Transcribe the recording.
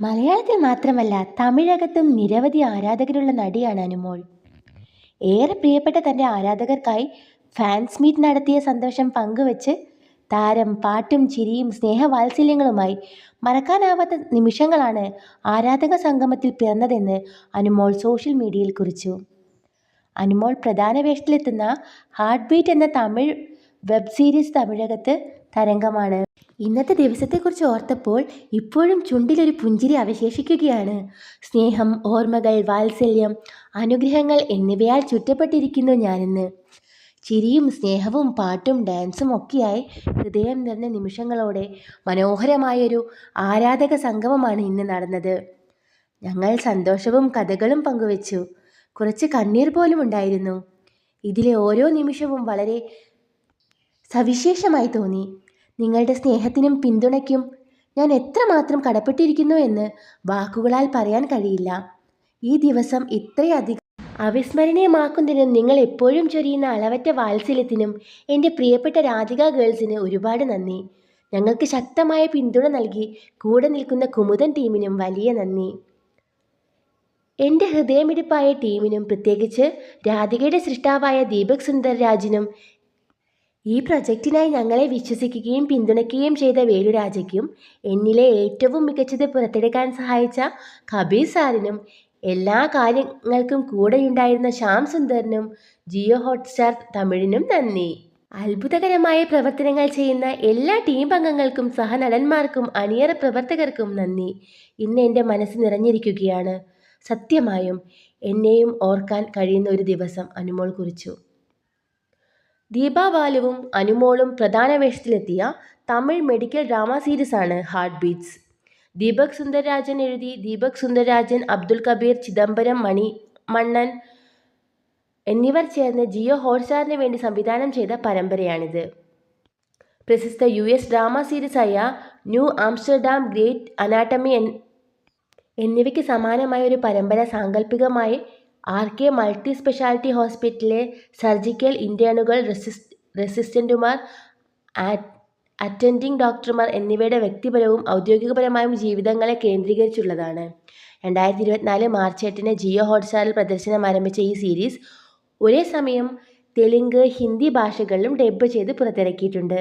മലയാളത്തിൽ മാത്രമല്ല തമിഴകത്തും നിരവധി ആരാധകരുള്ള നടിയാണ് അനുമോൾ. ഏറെ പ്രിയപ്പെട്ട തന്റെ ആരാധകർക്കായി ഫാൻസ് മീറ്റ് നടത്തിയ സന്തോഷം പങ്കുവച്ച് താരം പാട്ടും ചിരിയും സ്നേഹവാത്സല്യങ്ങളുമായി മറക്കാനാവാത്ത നിമിഷങ്ങളാണ് ആരാധക സംഗമത്തിൽ പിറന്നതെന്ന് അനുമോൾ സോഷ്യൽ മീഡിയയിൽ കുറിച്ചു. അനുമോൾ പ്രധാന വേഷത്തിലെത്തുന്ന ഹാർട്ട് ബീറ്റ് എന്ന തമിഴ് വെബ് സീരീസ് തമിഴകത്ത് തരംഗമാണ്. ഇന്നത്തെ ദിവസത്തെക്കുറിച്ച് ഓർത്തപ്പോൾ ഇപ്പോഴും ചുണ്ടിലൊരു പുഞ്ചിരി അവശേഷിക്കുകയാണ്. സ്നേഹം ഓർമ്മകൾ വാത്സല്യം അനുഗ്രഹങ്ങൾ എന്നിവയാൽ ചുറ്റപ്പെട്ടിരിക്കുന്നു ഞാനിന്ന്. ചിരിയും സ്നേഹവും പാട്ടും ഡാൻസും ഒക്കെയായി ഹൃദയം നിറഞ്ഞ നിമിഷങ്ങളോടെ മനോഹരമായൊരു ആരാധക സംഗമമാണ് ഇന്ന് നടന്നത്. ഞങ്ങൾ സന്തോഷവും കഥകളും പങ്കുവച്ചു. കുറച്ച് കണ്ണീർ പോലും ഉണ്ടായിരുന്നു. ഇതിലെ ഓരോ നിമിഷവും വളരെ സവിശേഷമായി തോന്നി. നിങ്ങളുടെ സ്നേഹത്തിനും പിന്തുണയ്ക്കും ഞാൻ എത്രമാത്രം കടപ്പെട്ടിരിക്കുന്നു എന്ന് വാക്കുകളാൽ പറയാൻ കഴിയില്ല. ഈ ദിവസം ഇത്രയധികം അവിസ്മരണീയമാക്കുന്നതിനും നിങ്ങൾ എപ്പോഴും ചൊരിയുന്ന അളവറ്റ വാത്സല്യത്തിനും എന്റെ പ്രിയപ്പെട്ട രാധിക ഗേൾസിന് ഒരുപാട് നന്ദി. ഞങ്ങൾക്ക് ശക്തമായ പിന്തുണ നൽകി കൂടെ നിൽക്കുന്ന കുമുദൻ ടീമിനും വലിയ നന്ദി. എന്റെ ഹൃദയമിടിപ്പായ ടീമിനും പ്രത്യേകിച്ച് രാധികയുടെ സൃഷ്ടാവായ ദീപക് സുന്ദർ രാജിനും ഈ പ്രൊജക്റ്റിനായി ഞങ്ങളെ വിശ്വസിക്കുകയും പിന്തുണയ്ക്കുകയും ചെയ്ത വേലുരാജയ്ക്കും എന്നിലെ ഏറ്റവും മികച്ചത് പുറത്തെടുക്കാൻ സഹായിച്ച കബീർ സാറിനും എല്ലാ കാര്യങ്ങൾക്കും കൂടെയുണ്ടായിരുന്ന ശ്യാം സുന്ദറിനും ജിയോ ഹോട്ട്സ്റ്റാർ തമിഴിനും നന്ദി. അത്ഭുതകരമായ പ്രവർത്തനങ്ങൾ ചെയ്യുന്ന എല്ലാ ടീം അംഗങ്ങൾക്കും സഹനടന്മാർക്കും അണിയറ പ്രവർത്തകർക്കും നന്ദി. ഇന്ന് എന്റെ മനസ്സ് നിറഞ്ഞിരിക്കുകയാണ്. സത്യമായും എന്നെയും ഓർക്കാൻ കഴിയുന്ന ഒരു ദിവസം അനുമോൾ കുറിച്ചു. ദീപ ബാലുവും അനുമോളും പ്രധാന വേഷത്തിലെത്തിയ തമിഴ് മെഡിക്കൽ ഡ്രാമ സീരീസാണ് ഹാർട്ട് ബീറ്റ്സ് ദീപക് സുന്ദരരാജൻ എഴുതി ദീപക് സുന്ദരരാജൻ അബ്ദുൽ കബീർ ചിദംബരം മണി മണ്ണൻ എന്നിവർ ചേർന്ന് ജിയോ ഹോട്ട്സ്റ്റാറിന് വേണ്ടി സംവിധാനം ചെയ്ത പരമ്പരയാണിത്. പ്രശസ്ത യു എസ് ഡ്രാമ സീരീസായ ന്യൂ ആംസ്റ്റർഡാം ഗ്രേറ്റ് അനാട്ടമി എന്നിവയ്ക്ക് സമാനമായ ഒരു പരമ്പര സാങ്കല്പികമായി ആർ കെ മൾട്ടി സ്പെഷ്യാലിറ്റി ഹോസ്പിറ്റലിലെ സർജിക്കൽ ഇന്റേണുകൾ റെസിസ് റെസിസ്റ്റന്റുമാർ അറ്റൻഡിംഗ് ഡോക്ടർമാർ എന്നിവയുടെ വ്യക്തിപരവും ഔദ്യോഗികപരമായും ജീവിതങ്ങളെ കേന്ദ്രീകരിച്ചുള്ളതാണ്. രണ്ടായിരത്തി ഇരുപത്തിനാല് മാർച്ച് എട്ടിന് ജിയോ ഹോട്ട്സ്റ്റാറിൽ പ്രദർശനം ആരംഭിച്ച ഈ സീരീസ് ഒരേ സമയം തെലുങ്ക് ഹിന്ദി ഭാഷകളിലും ഡബ് ചെയ്ത് പുറത്തിറക്കിയിട്ടുണ്ട്.